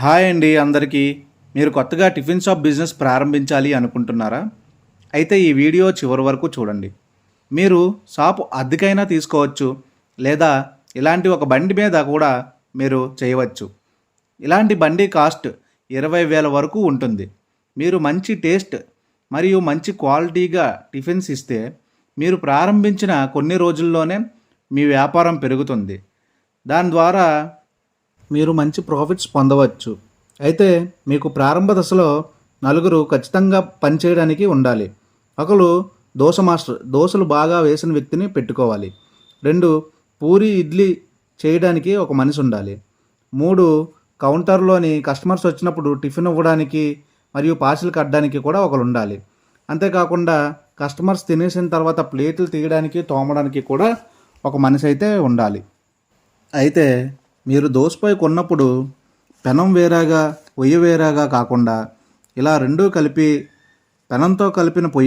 Hi అండి అందరికీ. మీరు కొత్తగా టిఫిన్ షాప్ బిజినెస్ ప్రారంభించాలి అనుకుంటున్నారా? అయితే ఈ వీడియో చివరి వరకు చూడండి. మీరు షాపు అద్దెకైనా తీసుకోవచ్చు లేదా ఇలాంటి ఒక బండి మీద కూడా మీరు చేయవచ్చు. ఇలాంటి బండి కాస్ట్ ఇరవై వేల వరకు ఉంటుంది. మీరు మంచి టేస్ట్ మరియు మంచి క్వాలిటీగా టిఫిన్స్ ఇస్తే మీరు ప్రారంభించిన కొన్ని రోజుల్లోనే మీ వ్యాపారం పెరుగుతుంది. దాని ద్వారా మీరు మంచి ప్రాఫిట్స్ పొందవచ్చు. అయితే మీకు ప్రారంభ దశలో నలుగురు ఖచ్చితంగా పనిచేయడానికి ఉండాలి. ఒకరు దోశ మాస్టర్ దోశలు బాగా వేసిన వ్యక్తిని పెట్టుకోవాలి. రెండు పూరి ఇడ్లీ చేయడానికి ఒక మనిషి ఉండాలి. మూడు కౌంటర్లోని కస్టమర్స్ వచ్చినప్పుడు టిఫిన్ ఇవ్వడానికి మరియు పార్సిల్ కట్టడానికి కూడా ఒకరు ఉండాలి. అంతేకాకుండా కస్టమర్స్ తినేసిన తర్వాత ప్లేట్లు తీయడానికి తోమడానికి కూడా ఒక మనిషి అయితే ఉండాలి. అయితే మీరు దోసపై కొన్నప్పుడు పెనం వేరేగా పొయ్యి వేరేగా కాకుండా ఇలా రెండూ కలిపి పెనంతో కలిపిన పొయ్యి